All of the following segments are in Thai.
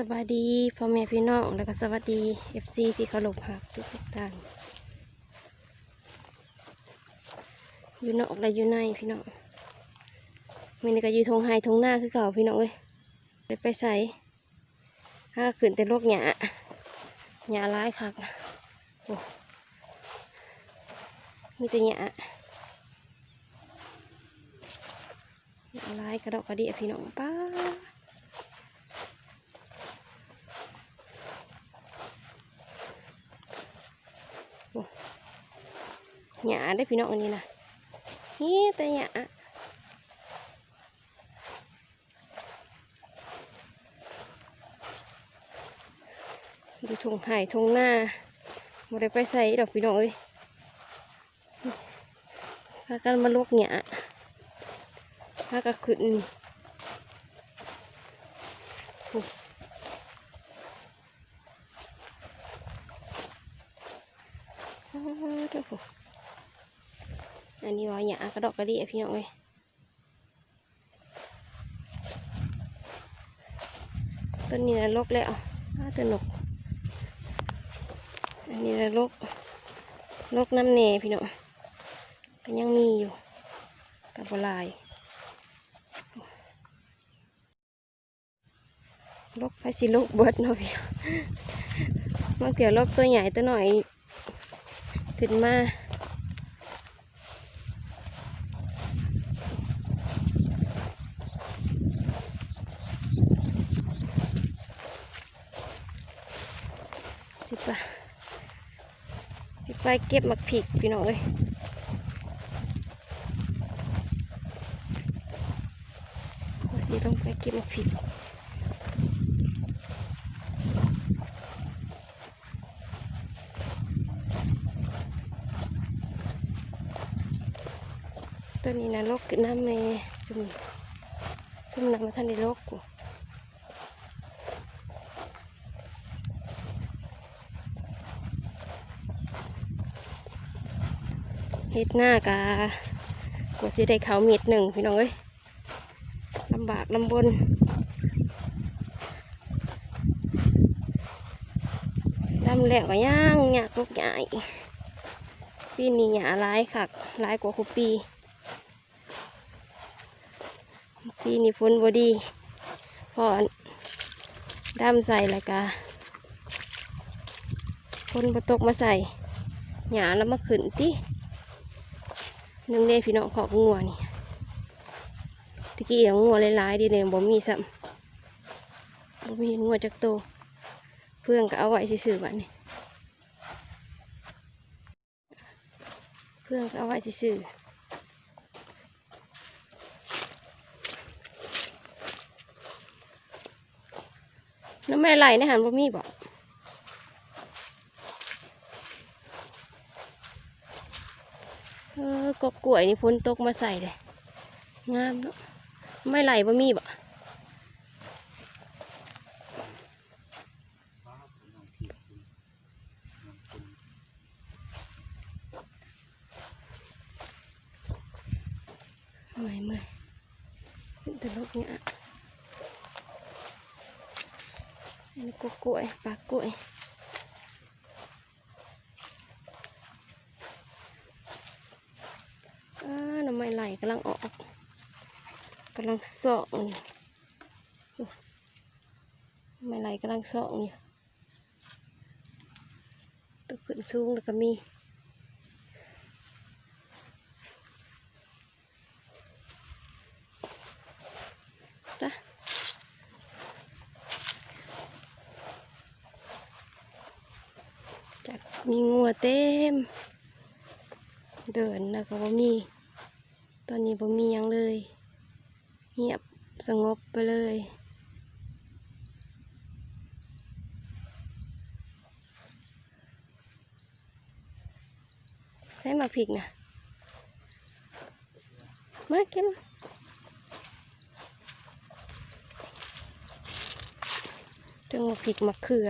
สวัสดีพ่อแม่พี่น้องแล้วก็สวัสดีเอฟซีที่เคารพหักทุกทุกท่านอยู่นอกและอยู่ในพี่น้องมันนี่ก็อยู่ทงไฮทงหน้าคือเก่าพี่น้องเอ้ยไปไปใส่ถ้าขึ้นแต่โรคหยาหยาร้ายคักโอ้มีแต่หยาหยาร้ายกระดกกระเดียพี่น้องป้า หยาได้พี่น้องอันนี้นะเฮ้แต่หยาดูทงไห่ทงหน้าบ่ได้ไปใส่ดอกพี่น้องเอ้ยพากันมาลวกหยาพากันขึ้นนี่โอ้โอ้เด้อโห อันนี้ว่าหยากระดอกกระดียพี่น้องเอ้ยต้นนี้นะลกแล้วอ้าต้นนก อันนี้นะลกลกน้ำเนพี่น้องก็ยังมีอยู่กับบลายลกไปสิลกเบิดเนาะพี่น้องบางเกี่ยวลกตัวใหญ่ตัวหน่อยขึ้นมา สิไป ไปเก็บมักผิกพี่น้องเอ้ยว่าสิต้องไปเก็บมักผิกตัวนี้นะลกน้ำในจุ่มจุ่มน้ำมาท่านในลกกู ฮ็ดหน้ากะกว่าสิได้เขาเม็ดหนึ่งพี่น้องเอ้ยลำบากลำบนลำแหลกก็ย่างยากลูกใหญ่ปีนี้หยาร้ายคักร้ายกว่าคุปี ปีนี้ฝนบ่ดีพอดำใส่ล้วกะฝนบ่ตกมาใส่หยาแล้วมาขึ้นติห นึ่งเด้พี่น้องขอกงัวนี่ตะกี้เอางัวหลายๆเดีเนี่ยบ่มีซ้ำบ่มีงัวจักโต เพื่อนก็เอาไว้ซื่อๆบัดนี้เพื่อนก็เอาไว้ซื่อน้ำแม่ไหลในหันบ่มีบ่เอกกล้วยนี่พ้นตกมาใส่เลยงามเนาะไม่ไหลบ่มีบ่เมื่อยเมื่อยตลกเนี่ยอันนี้กกกล้วยปากกล้วย อ่าหน้ำไม้ไหลกำลังออกกำลังสาะอยู่อไม้ไหลกำลังเสาะอยู่ตัวขึ้นสูงแล้วก็มีนะจากมีงัวเต็ม เดินแล้วก็บ่มี ตอนนี้บ่มียังเลย สงบไปเลย ใช้มาพริกนะมาเก็บมาจังมาพริกมะเขือ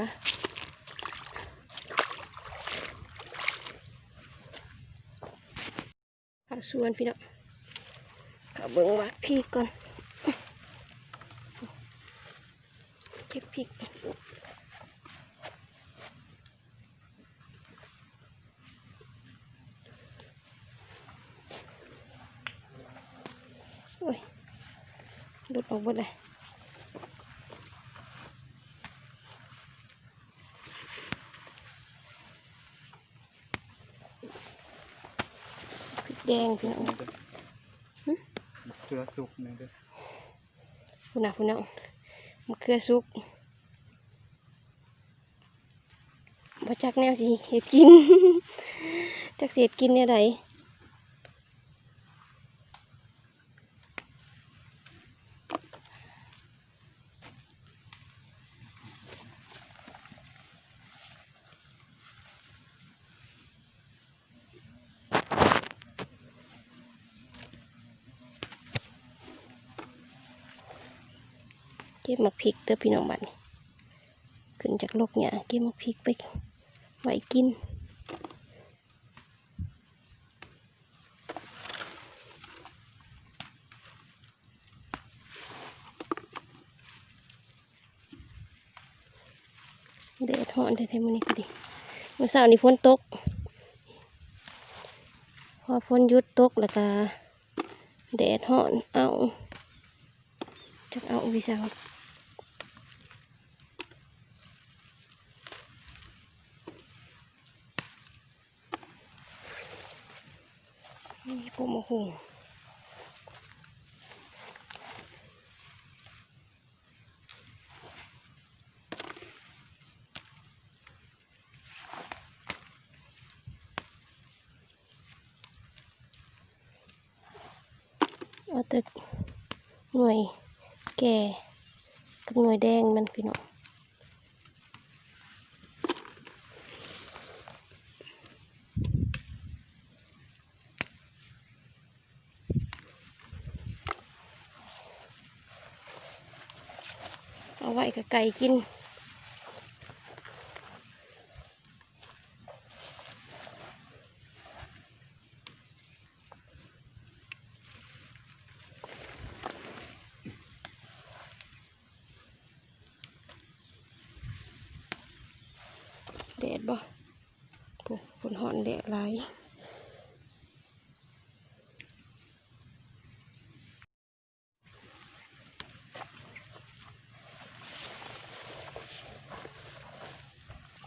ข้าวสวนพี่น้องข้าวเบิ้งวัดพี่ก่อน เก็บพริกโอ้ย หลุดออกหมดเลยพริกแดงพี่น้องหึเกลือสุกนี่เด้อคุณน่ะคุณน้องมะเขือสุกบ่จักแนวสิเฮ็ดกิน จักสิเฮ็ดกินแนวใด ก็บมักพริกเด้อพี่น้องบัดนี้ขึ้นจากโลกเนี่ยเก็บมักพริกไปไว้กินแดดฮ้อนแท้ๆมื้อนี้ก็ดีเมื่อเช้านี้ฝนตก พอฝนหยุดตกแล้วก็แดดฮ้อนเอาจักเอาวิสังนี่ปมหุง เอาแต่หน่วยแก่กับหน่วยแดงมันพี่น้องเอาไว้กับไก่กิน แดดบ่โอ้ฝนหอนแดดหลาย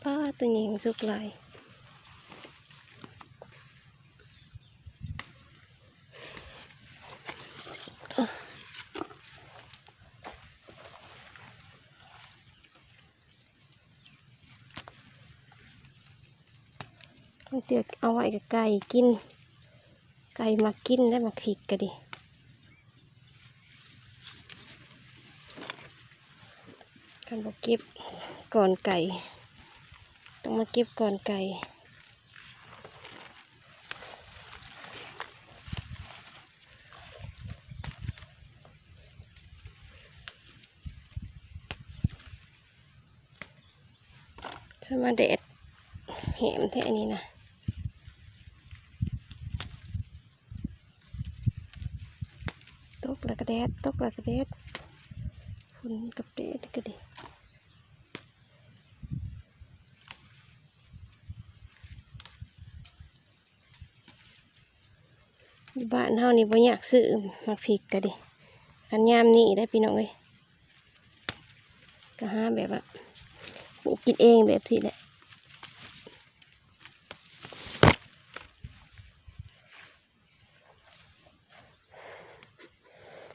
ป้า ตัวนี้ยังสุกหลายอะมันเตียเอาไว้กับไก่กิน ไก่มากินได้มาขิกก็ดิกันบอกเก็บก่อนไก่ ต้องมาเก็บก่อนไก่สมาเด็ดแหมแท่นี้นะตกแล้วก็แดดตกแล้วก็แดดฝุ่นกับแดดก็ดิอยู่ บ้านเท่านี้บ่อยากซื้อมาผิดกก็ดิกันยามนี่ได้พี่น้องเลยก็หาแบบว่าปลูกกินเองแบบที่แหละ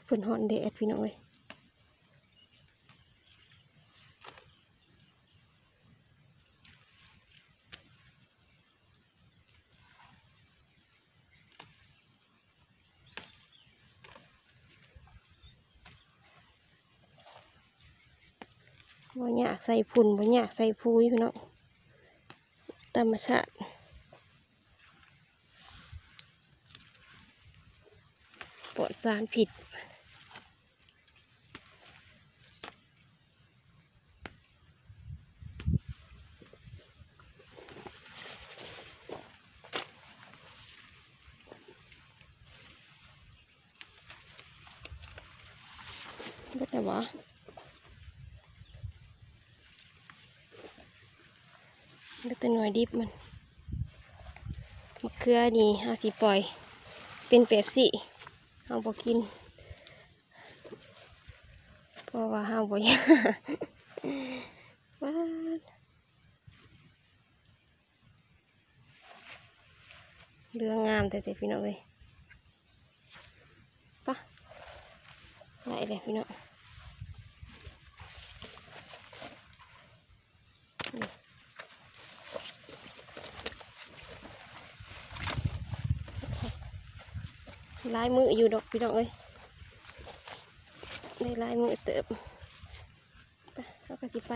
ฝนหอนเดดพี่น้องเลย บ่อยากใส่ฝุ่นบ่อยากใส่ปุ๋ยพี่น้องธรรมชาติปลอดสารผิดก็แต่ว่า ก็ แต่หน่วยดิบมันมะเขือนี่เอาสิปล่อย เป็นเป๊ปซี่เอาบกินเพราะว่าห้าบ่อยากว้าเรื่องงามแต่แต่พี่น้องเลยปะไหนเลยพี่น้องนี่ ลายมืออยู่ดอกพี่น้องเอ้ยในลายมือเติบไปเราก็สิไป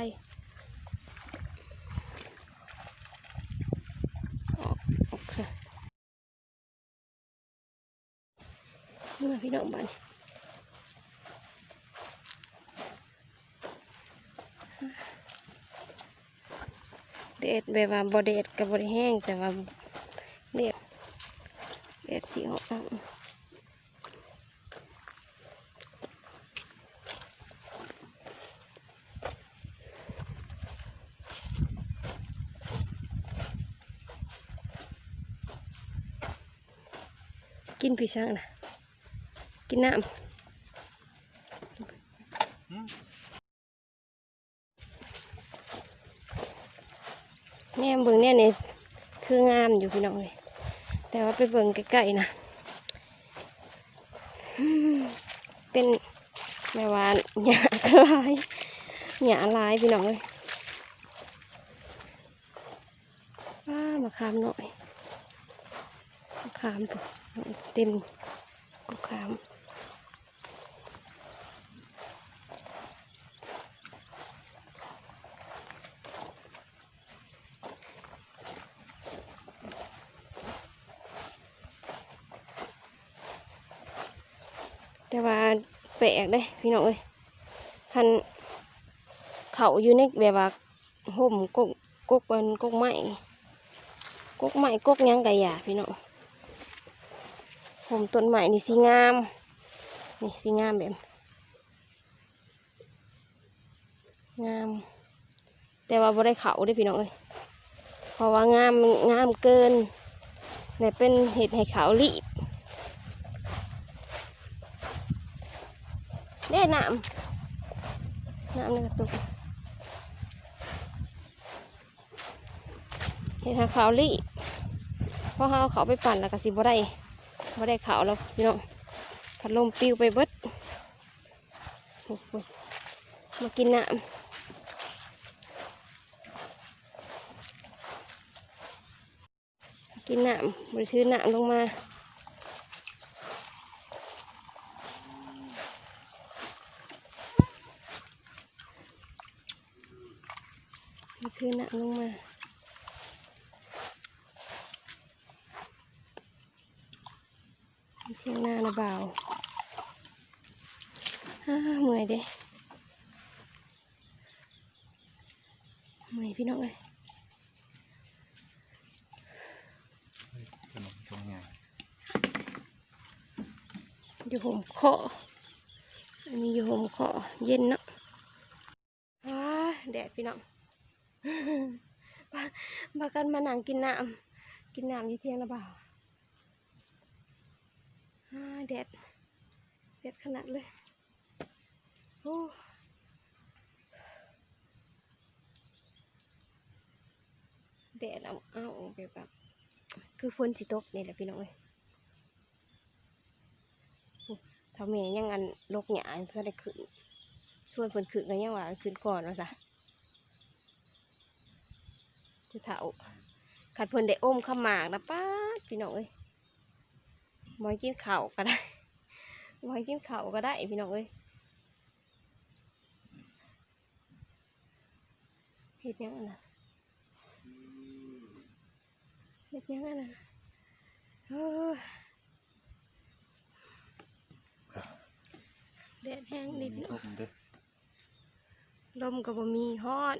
ออซ่ะเมื่อพี่น้องบ้านเด็ดแบบว่าบเด็ดกับบไดแห้งแต่ว่าเด็ดเด็ดสีออก กินพี่ช่างนะกินน้อืมำแนมเบิ่งแน่เนี่ยคืองามอยู่พี่น้องเลยแต่ว่าไปเบิ่งใกล้ๆนะเป็นแม่วานหยาลายหยาลายพี่น้องเลยว้ามาคามหน่อยมาคามปุ๊บ เต็มก็คามแต่ว่าแปลกเด้พี่น้องเอ้ยคันเขาอยู่ในแบบว่าห่มกกกกเป็นกกไม้กกไม้กกยังกะยาพี่น้อง ห่มต้นไม้นี่สีงาม นี่สีงามแบบ งาม แต่ว่าบ่ได้เขาเด้พี่น้องเอ้ยเพราะว่างามงามเกินเนี่ยเป็นเห็ดให้เขารีบเด้น้ำน้ำในกระตุกเห็ดหาขาวลี่เพราะเขาเอาเขาไปปั่นแล้วก็สิบ่ได้ บ่ได้ขาวแล้วพี่น้องพัดลมปิวไปเบิดโอ้โหมากินน้ำกินน้ำบริถือน้ำลงมานี่คือหนักลงมาเที่ยงหน้านะบ่าวฮ่า เมื่อยเด้เมื่อยพี่น้องเอ้ยขนมตรงไงอยู่ห่มเคาะอันนี้อยู่ห่มเคาะเย็นเนาะอ้าแดดพี่น้องพาพากันมานั่งกินน้ำกินน้ำอยู่เที่ยงนะบ่าวอ่าแดดแดดขนาดเลยโอ้ แดดเอาเอาแบบคือฝนสิตกนี่แหละพี่น้องเอ้ยโอ้เม่ยังอันลกหยาเพื่อได้ขึ้นส่วนเพิ่นขึ้นก็ยังว่าขึ้นก่อนว่าซะผู้เฒ่าขัดเพิ่นได้อ้มข้ามากนะป้าพี่น้องเอ้ยบอยกินเข้าก็ได้บอยกินเข้าก็ได้พี่น้องเอ้ย เฮ็ดหยังอันน่ะเฮ็ดหยังอันน่ะเอ้ยแดดแห้งดิพี่น้ทุองกเด้อลมก็บ่มีฮ้อน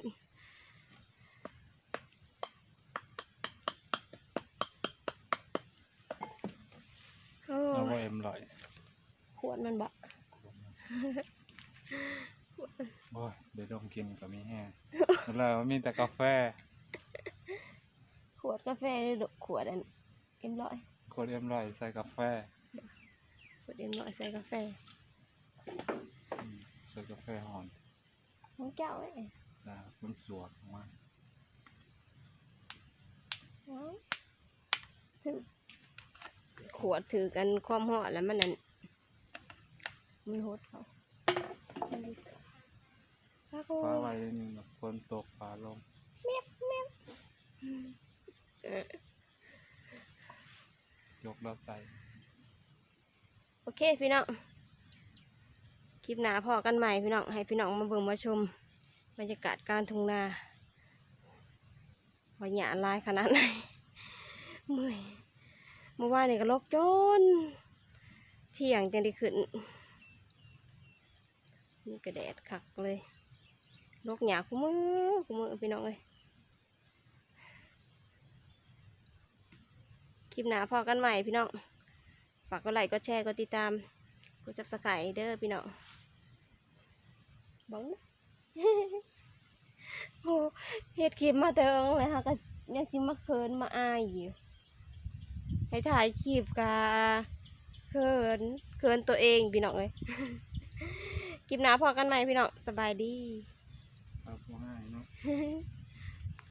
โอ้เอาไว้เอ็มลอยขวดมันบะโอ้ยเดี๋ยวดมกินก็มีแห้ง แล้วมีแต่กาแฟ ขวดกาแฟหรือขวดอันเอ็มร้อยขวดเอ็มร้อยใส่กาแฟ ขวดเอ็มร้อยใส่กาแฟอืมใส่กาแฟหอนของเจ้าเอ้ยนะมันสวดมากเอาถือขวดถือกันความหอดแล้วมันนั่นมันโหดเขาฟ้าโค ฟ้าไว้นิดนึงแบบฝนตกฟ้าลง เออย กแล้วใส่ โอเค พี่น้อง คลิปหนาพอกันใหม่พี่น้อง ให้พี่น้องมาเบิ่งมาชมบรรยากาศกลารทุ่งนาว่าหยาลายขนาดไหนเมื่อยเมื่อวานนี่ก็ลกจนเที่ยงจังได้ขึ้น นี่กระแดดคักเลยลกหยาคู่มือคู่มือพี่น้องเลยคลิปหนาพอกันใหม่พี่น้อง ฝากกดไลค์กดแชร์กดติดตามกดซับสไครต์เด้อพี่น้องบังนะโอ้เฮ็ดคลิปมาเติงเลยค่ะก็ยังสิมาเคินมาอายอยู่ให้ถ่ายคลิปกาเคินเคินตัวเองพี่น้องเลยคลิปหน้าพอกันไหมพี่น้องสบายดีเอาผู้ให้เนาะบ